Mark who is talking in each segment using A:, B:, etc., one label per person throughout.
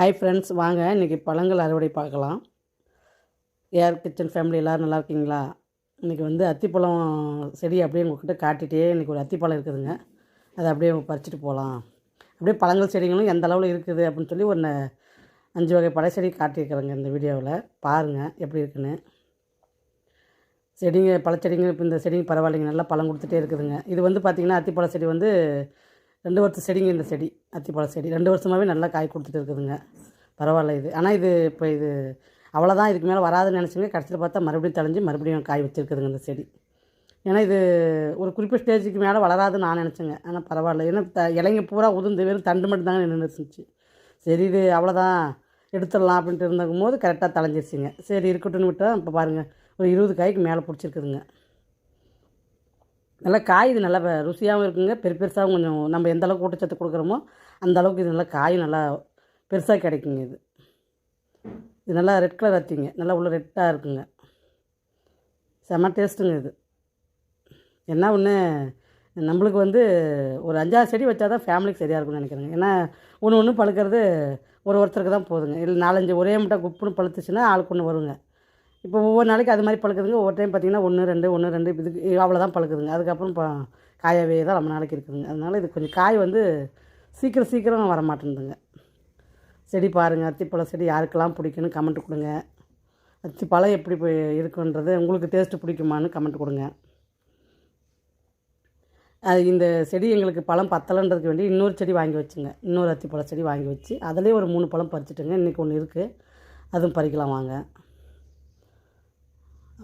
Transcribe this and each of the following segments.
A: Hi friends வாங்க. இன்றைக்கி பழங்கள் அறுவடை பார்க்கலாம். ஏஆர் கிச்சன் ஃபேமிலி எல்லோரும் நல்லா இருக்கீங்களா? இன்றைக்கி வந்து அத்திப்பழம் செடி அப்படியே உங்கள்கிட்ட காட்டிகிட்டே இன்றைக்கி ஒரு அத்திப்பழம் இருக்குதுங்க. அதை அப்படியே பறிச்சுட்டு போகலாம். அப்படியே பழங்கள் செடிகளும் எந்த அளவில் இருக்குது அப்படின்னு சொல்லி ஒரு அஞ்சு வகை பழ செடி காட்டியிருக்கிறேங்க இந்த வீடியோவில். பாருங்கள் எப்படி இருக்குன்னு. செடிங்க பழச்செடிங்க இப்போ இந்த செடிங்க பரவாயில்லைங்க. நல்லா பழம் கொடுத்துட்டே இருக்குதுங்க. இது வந்து பார்த்திங்கன்னா அத்திப்பழ செடி வந்து ரெண்டு வருஷம் செடிங்க இந்த செடி அத்திப்பழ செடி. ரெண்டு வருஷமாகவே நல்லா காய் கொடுத்துட்டு இருக்குதுங்க. பரவாயில்ல இது. ஆனால் இது இப்போ இது அவ்வளோதான் இதுக்கு மேலே வராதுன்னு நினச்சிங்க. கடைசியில் பார்த்தா மறுபடியும் தெளிஞ்சு மறுபடியும் காய் வச்சுருக்குதுங்க இந்த செடி. ஏன்னா இது ஒரு குறிப்பிட்ட ஸ்டேஜுக்கு மேலே வளராதுன்னு நான் நினச்சேங்க. ஆனால் பரவாயில்ல. ஏன்னா த இலைங்க பூரா உதிர்ந்து வெறும் தண்டு மட்டும்தாங்க நின்று இருந்துச்சு. சரி இது அவ்வளோதான் எடுத்துடலாம் அப்படின்ட்டு இருந்தக்கும் போது கரெக்டாக தலைஞ்சிருச்சுங்க சரி இருக்கட்டும்னு விட்டால் இப்போ பாருங்கள் ஒரு இருபது காய்க்கு மேலே பிடிச்சிருக்குதுங்க. நல்லா காய் இது நல்லா ருசியாகவும் இருக்குங்க. பெரு பெருசாகவும் கொஞ்சம் நம்ம எந்த அளவுக்கு ஊட்டச்சத்து கொடுக்குறோமோ அந்த அளவுக்கு இது நல்லா காய் நல்லா பெருசாக கிடைக்குங்க இது. இது நல்லா ரெட் கலர் அத்திங்க நல்லா உள்ள ரெட்டாக இருக்குங்க. செம்ம டேஸ்ட்டுங்க இது. என்ன ஒன்று நம்மளுக்கு வந்து ஒரு அஞ்சாறு செடி வச்சா தான் ஃபேமிலிக்கு சரியாக இருக்கும்னு நினைக்கிறேங்க. ஏன்னா ஒன்று ஒன்று பழுக்கிறது ஒரு ஒருத்தருக்கு தான் போதுங்க. இல்லை நாலஞ்சு ஒரே முட்டை குப்புன்னு பழுத்துச்சுன்னா ஆளுக்கு ஒன்று வருங்க. இப்போ ஒவ்வொரு நாளைக்கு அது மாதிரி பழுக்குதுங்க ஒவ்வொரு டைம் பார்த்தீங்கன்னா ஒன்று ரெண்டு ஒன்று ரெண்டு இதுக்கு அவ்வளோதான் பழுக்குதுங்க அதுக்கப்புறம் இப்போ காயாவே தான் ரொம்ப நாளைக்கு இருக்குதுங்க. அதனால் இது கொஞ்சம் காய் வந்து சீக்கிரம் சீக்கிரம் வர மாட்டேங்குதுங்க செடி பாருங்கள் அத்திப்பழ செடி யாருக்கெல்லாம் பிடிக்குன்னு கமெண்ட் கொடுங்க. அத்திப்பழம் எப்படி இருக்குன்றது உங்களுக்கு டேஸ்ட்டு பிடிக்குமான்னு கமெண்ட் கொடுங்க. அது இந்த செடி எங்களுக்கு பழம் பத்தலைன்றதுக்கு வேண்டி இன்னொரு செடி வாங்கி வச்சுங்க. இன்னொரு அத்திப்பழ செடி வாங்கி வச்சு அதிலே ஒரு மூணு பழம் பறிச்சிட்டுங்க. இன்றைக்கி ஒன்று இருக்குது அதுவும் பறிக்கலாம் வாங்க.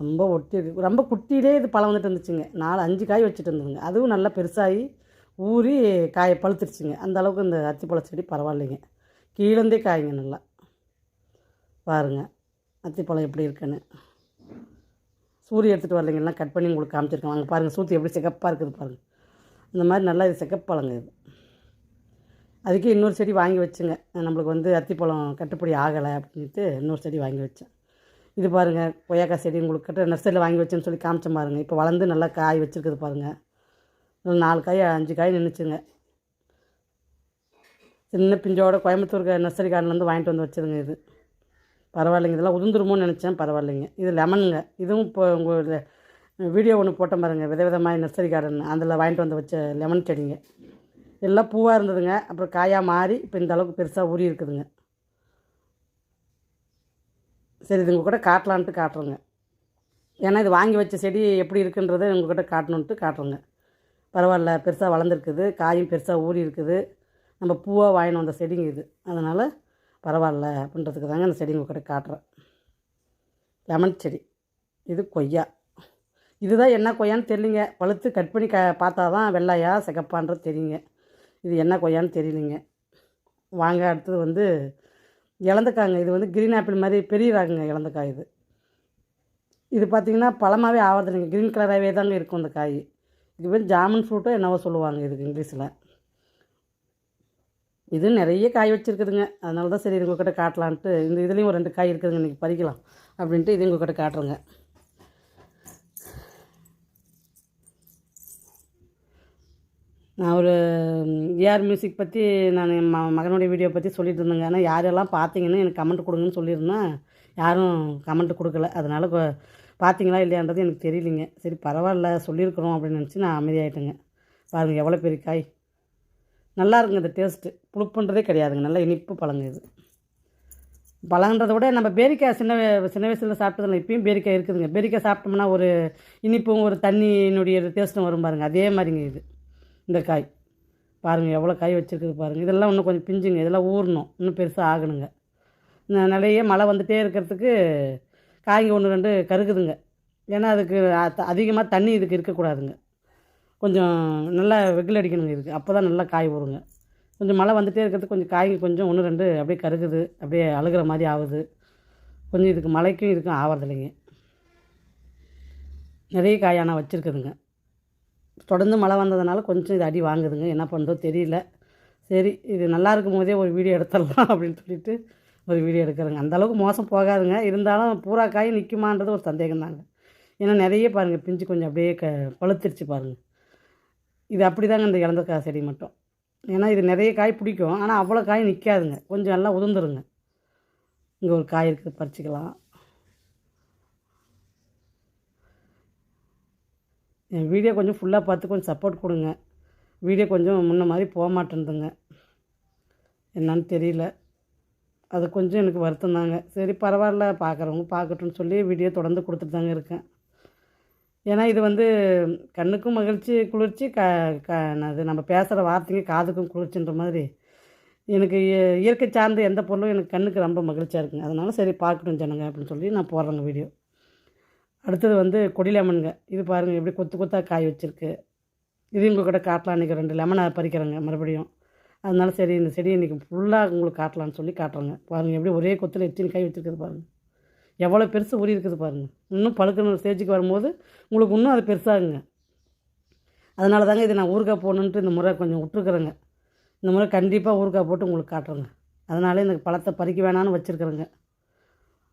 A: ரொம்ப ஒட்டி இருக்கு. ரொம்ப குட்டியிலே இது பழம் வந்துட்டு இருந்துச்சுங்க. நாலு அஞ்சு காய் வச்சுட்டு இருந்ததுங்க. அதுவும் நல்லா பெருசாகி ஊறி காயை பழுத்துருச்சுங்க. அந்த அளவுக்கு இந்த அத்திப்பழ செடி பரவாயில்லைங்க. கீழந்தே காய்ங்க நல்லா. பாருங்க அத்திப்பழம் எப்படி இருக்குன்னு. சூரிய எடுத்துகிட்டு வரலைங்க. கட் பண்ணி உங்களுக்கு காமிச்சிருக்கேன். வாங்க பாருங்கள் சூத்தி எப்படி சிகப்பாக இருக்குது பாருங்கள் இந்த மாதிரி நல்லா இது சிகப்பழங்க இது. அதுக்கே இன்னொரு செடி வாங்கி வச்சுங்க. நம்மளுக்கு வந்து அத்திப்பழம் கட்டுப்படி ஆகலை அப்படின்ட்டு இன்னொரு செடி வாங்கி வச்சேன். இது பாருங்கள் கொய்யாக்காய் செடி உங்களுக்கு கிட்ட நர்சரியில் வாங்கி வச்சேன்னு சொல்லி காமிச்சேன் பாருங்கள் இப்போ வளர்ந்து நல்லா காய் வச்சுருக்குது பாருங்கள் ஒரு நாலு காய் அஞ்சு காய் நின்றுச்சுங்க சின்ன பிஞ்சோட கோயம்புத்தூர் நர்சரி கார்டன்லேருந்து வாங்கிட்டு வந்து வச்சுருங்க இது. பரவாயில்லைங்க இதெல்லாம் உதிர்ந்துருமோன்னு நினச்சேன் பரவாயில்லைங்க. இது லெமனுங்க. இதுவும் இப்போ உங்கள் வீடியோ ஒன்று போட்டேன் பாருங்க விதவிதமாக நர்சரி கார்டன். அதில் வாங்கிட்டு வந்து வச்ச லெமன் செடிங்க. எல்லாம் பூவாக இருந்ததுங்க அப்புறம் காயாக மாறி இப்போ இந்த அளவுக்கு பெருசாக ஊறி இருக்குதுங்க. சரி இது உங்கள் கூட காட்டலான்ட்டு காட்டுறோங்க. ஏன்னா இது வாங்கி வச்ச செடி எப்படி இருக்குன்றதை உங்கள்கிட்ட காட்டணுன்ட்டு காட்டுறோங்க. பரவாயில்ல பெருசாக வளர்ந்துருக்குது காயும் பெருசாக ஊறி இருக்குது. நம்ம பூவாக வாங்கினோம் அந்த செடிங்க இது. அதனால் பரவாயில்ல அப்படின்றதுக்கு தாங்க அந்த செடி உங்கள்கிட்ட காட்டுறேன். லெமன் செடி. இது கொய்யா. இதுதான் என்ன கொய்யான்னு தெரியலிங்க. பழுத்து கட் பண்ணி க பார்த்தா தான் வெள்ளையா சிகப்பான்றது தெரியுங்க. இது என்ன கொய்யான்னு தெரியலிங்க. வாங்க அடுத்தது வந்து இழந்துக்காங்க இது வந்து கிரீன் ஆப்பிள் மாதிரி பெரிய ராகுங்க இலந்தக்காய் இது. இது பார்த்திங்கன்னா பழமாகவே ஆவறதில்லைங்க க்ரீன் கலராகவே தாங்க இருக்கும் இந்த காய். இது பேர் ஜாமன் ஃப்ரூட்டோ என்னவோ சொல்லுவாங்க இதுக்கு இங்கிலீஷில். இது நிறைய காய் வச்சுருக்குதுங்க. அதனால தான் சரி உங்கள்கிட்ட காட்டலான்ட்டு இந்த இதுலேயும் ஒரு ரெண்டு காய் இருக்குதுங்க. இன்றைக்கி பறிக்கலாம் அப்படின்ட்டு இது உங்கள்கிட்ட காட்டுறேங்க. நான் ஒரு ஏஆர் மியூசிக் பற்றி நான் என் ம மகனுடைய வீடியோ பற்றி சொல்லிட்டு இருந்தேங்க ஆனால் யாரெல்லாம் பார்த்தீங்கன்னு எனக்கு கமெண்ட் கொடுங்கன்னு சொல்லியிருந்தேன். யாரும் கமெண்ட் கொடுக்கல. அதனால் கொ- பார்த்தீங்களா இல்லையான்றது எனக்கு தெரியலிங்க. சரி பரவாயில்ல சொல்லியிருக்கிறோம் அப்படின்னு நினச்சி நான் அமைதியாயிட்டேங்க. பாருங்கள் எவ்வளோ பெரிய காய். நல்லா இருக்குங்க இந்த டேஸ்ட்டு புளிப்புன்றதே கிடையாதுங்க. நல்லா இனிப்பு பழங்க இது. பழன்றதை விட நம்ம பேரிக்காய் சின்ன சின்ன வயசில் சாப்பிட்டதில்ல இப்பயும் பேரிக்காய் இருக்குதுங்க. பேரிக்காய் சாப்பிட்டோம்னா ஒரு இனிப்பும் ஒரு தண்ணியினுடைய டேஸ்ட்டும் வரும் பாருங்கள் அதே மாதிரிங்க இது. இந்த காய். பாருங்கள் எவ்வளோ காய் வச்சுருக்குது பாருங்கள் இதெல்லாம் இன்னும் கொஞ்சம் பிஞ்சுங்க. இதெல்லாம் ஊறணும். இன்னும் பெருசாக ஆகணுங்க. நிறைய மழை வந்துகிட்டே இருக்கிறதுக்கு காய்ங்க ஒன்று ரெண்டு கருகுதுங்க. ஏன்னா அதுக்கு அதிகமாக தண்ணி இதுக்கு இருக்கக்கூடாதுங்க. கொஞ்சம் நல்லா வெகுல் அடிக்கணுங்க இருக்குது அப்போ தான் நல்லா காய் ஊறுங்க. கொஞ்சம் மழை வந்துகிட்டே இருக்கிறதுக்கு கொஞ்சம் காய்ங்க கொஞ்சம் ஒன்று ரெண்டு அப்படியே கருகுது. அப்படியே அழுகிற மாதிரி ஆகுது. கொஞ்சம் இதுக்கு மழைக்கும் இதுக்கும் ஆவறதில்லைங்க. நிறைய காய் ஆனால் வச்சுருக்குதுங்க. தொடர்ந்து மழை வந்ததுனால கொஞ்சம் இது அடி வாங்குதுங்க. என்ன பண்ணுறதோ தெரியல. சரி இது நல்லா இருக்கும் போதே ஒரு வீடியோ எடுத்துடலாம் அப்படின்னு சொல்லிட்டு ஒரு வீடியோ எடுக்கிறேங்க. அந்த அளவுக்கு மோசம் போகாதுங்க. இருந்தாலும் பூரா காய் நிற்குமான்றது ஒரு சந்தேகம் தாங்க ஏன்னா நிறைய பாருங்கள் பிஞ்சு கொஞ்சம் அப்படியே க பழுத்திருச்சு பாருங்கள் இது அப்படி தாங்க இந்த காய் செடி மட்டும். ஏன்னா இது நிறைய காய் பிடிக்கும். ஆனால் அவ்வளோ காய் நிற்காதுங்க கொஞ்சம் நல்லா உதிர்ந்துருங்க. இங்கே ஒரு காய் இருக்குது பறிச்சிக்கலாம். என் வீடியோ கொஞ்சம் ஃபுல்லாக பார்த்து கொஞ்சம் சப்போர்ட் கொடுங்க. வீடியோ கொஞ்சம் முன்ன மாதிரி போக மாட்டேன்துங்க. என்னன்னு தெரியல. அது கொஞ்சம் எனக்கு வருத்தம் தாங்க. சரி பரவாயில்ல பார்க்குறவங்க பார்க்கட்டும்னு சொல்லி வீடியோ தொடர்ந்து கொடுத்துட்டு தாங்க இருக்கேன். ஏன்னா இது வந்து கண்ணுக்கும் மகிழ்ச்சி குளிர்ச்சி க க அது நம்ம பேசுகிற வார்த்தைக்கு காதுக்கும் குளிர்ச்சின்ற மாதிரி எனக்கு இய- இயற்கை சார்ந்த எந்த பொருளும் எனக்கு கண்ணுக்கு ரொம்ப மகிழ்ச்சியாக இருக்குங்க. அதனால சரி பார்க்கட்டும் ஜனங்க அப்படின்னு சொல்லி நான் போடுறேங்க வீடியோ. அடுத்தது வந்து கொடி லெமனுங்க. இது பாருங்கள் எப்படி கொத்து கொத்தாக காய் வச்சுருக்கு. இது உங்கள் கூட காட்டலாம் இன்றைக்கி ரெண்டு லெமனை பறிக்கிறேங்க மறுபடியும். அதனால சரி இந்த செடி இன்றைக்கி ஃபுல்லாக உங்களுக்கு காட்டலான்னு சொல்லி காட்டுறேங்க. பாருங்கள் எப்படி ஒரே கொத்தில் எத்தனை காய் வச்சுருக்குது பாருங்கள் எவ்வளோ பெருசு ஊறி இருக்குது பாருங்கள் இன்னும் பழுக்கணும் ஸ்டேஜுக்கு வரும்போது உங்களுக்கு இன்னும் அது பெருசாகுங்க. அதனால தாங்க இது நான் ஊறுகாய் போடணுன்ட்டு இந்த முறை கொஞ்சம் விட்டுருக்குறேங்க. இந்த முறை கண்டிப்பாக ஊறுகாய் போட்டு உங்களுக்கு காட்டுறேங்க. அதனால இந்த பழத்தை பறிக்க வேணான்னு வச்சுருக்குறேங்க.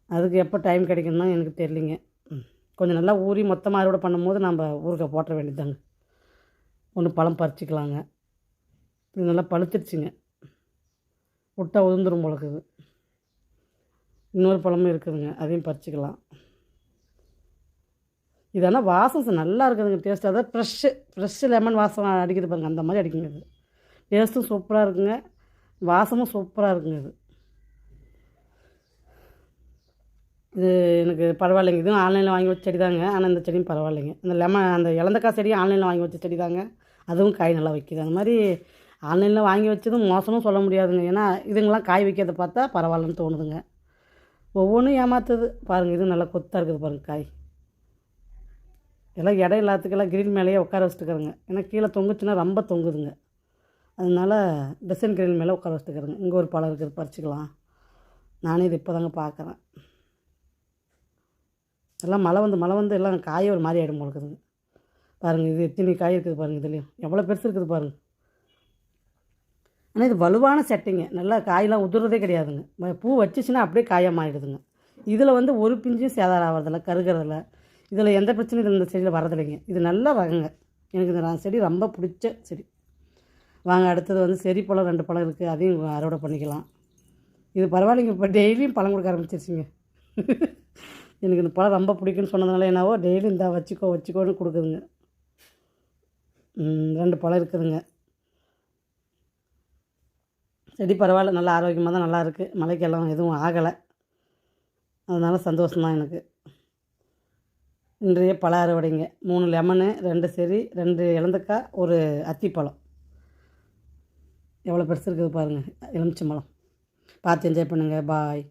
A: அதுக்கு எப்போ டைம் கிடைக்குன்னு தான் எனக்கு தெரியலிங்க. ம். கொஞ்சம் நல்லா ஊறி மொத்தமாக அறுவடை பண்ணும்போது நம்ம ஊறுகாய் போட்டுற வேண்டியதாங்க ஒன்று பழம் பறிச்சிக்கலாங்க. இது நல்லா பழுத்துருச்சுங்க விட்டா உதிர்ந்துடும் போல இன்னொரு பழமும் இருக்குதுங்க. அதையும் பறிச்சிக்கலாம். இதெல்லாம் வாசம் நல்லா இருக்குதுங்க. டேஸ்ட் அதாவது ஃப்ரெஷ்ஷு ஃப்ரெஷ்ஷு லெமன் வாசம் அடிக்குது பாருங்கள் அந்த மாதிரி அடிக்குங்க இது. டேஸ்ட்டும் சூப்பராக இருக்குங்க. வாசமும் சூப்பராக இருக்குங்க இது. இது எனக்கு பரவாயில்லைங்க. இதுவும் ஆன்லைனில் வாங்கி வச்ச செடி தாங்க ஆனால் இந்த செடியும் பரவாயில்லைங்க. இந்த லெமன் அந்த இலந்தக்காய் செடியும் ஆன்லைனில் வாங்கி வச்ச செடி தாங்க அதுவும் காய் நல்லா வைக்கிது. அந்த மாதிரி ஆன்லைனில் வாங்கி வச்சதும் மோசமும் சொல்ல முடியாதுங்க. ஏன்னா இதுங்கெல்லாம் காய் வைக்கிறத பார்த்தா பரவாயில்லன்னு தோணுதுங்க. ஒவ்வொன்றும் ஏமாத்துது. பாருங்கள் இதுவும் நல்லா கொத்தாக இருக்குது பாருங்கள் காய். எல்லாம் இடம் இல்லாத்துக்கெல்லாம் கிரில் மேலேயே உட்கார வச்சுட்டுக்கிறேங்க ஏன்னா கீழே தொங்குச்சுன்னா ரொம்ப தொங்குதுங்க. அதனால டிசைன் கிரில் மேலே உட்கார வச்சுட்டுக்கிறேங்க இங்கே ஒரு பழம் இருக்குது பறிச்சுக்கலாம். நானே இது இப்போ தாங்க பார்க்குறேன். எல்லாம் மழை வந்து மழை வந்து எல்லாம் காய ஒரு மாதிரி ஆகிடும் போல இருக்குதுங்க பாருங்கள் இது எத்தனை காய் இருக்குது பாருங்கள் இதுலேயும் எவ்வளோ பெருசு இருக்குது பாருங்கள் ஆனால் இது வலுவான சட்டைங்க நல்லா காயெல்லாம் உதுறதே கிடையாதுங்க. பூ வச்சுச்சுன்னா அப்படியே காயாக மாறிடுதுங்க. இதில் வந்து ஒரு பிஞ்சும் சேதாரம் ஆகிறதில்ல கருகிறதில்ல. இதில் எந்த பிரச்சனையும் இந்த செடியில் வரதில்லைங்க. இது நல்ல ரகங்க எனக்கு இந்த செடி ரொம்ப பிடிச்ச செடி. வாங்க அடுத்தது வந்து செரி பழம் ரெண்டு பழம் இருக்குது அதையும் அறுவடை பண்ணிக்கலாம். இது பரவாயில்லைங்க. இப்போ டெய்லியும் பழம் கொடுக்க ஆரம்பிச்சிருச்சுங்க. எனக்கு இந்த பழம் ரொம்ப பிடிக்குன்னு சொன்னதுனால என்னவோ டெய்லி இந்த வச்சுக்கோ வச்சுக்கோன்னு கொடுக்குதுங்க. ரெண்டு பழம் இருக்குதுங்க. செடி பரவாயில்ல நல்லா ஆரோக்கியமாக தான் நல்லா இருக்குது மழைக்கெல்லாம் எதுவும் ஆகலை. அதனால் சந்தோஷம்தான் எனக்கு. இன்றைய பழ அறுவடைங்க. மூணு லெமனு ரெண்டு செரி ரெண்டு இலந்தக்காய் ஒரு அத்திப்பழம். எவ்வளோ பெருசு இருக்குது பாருங்கள் எலுமிச்சம்பழம். பார்த்து என்ஜாய் பண்ணுங்கள் பாய்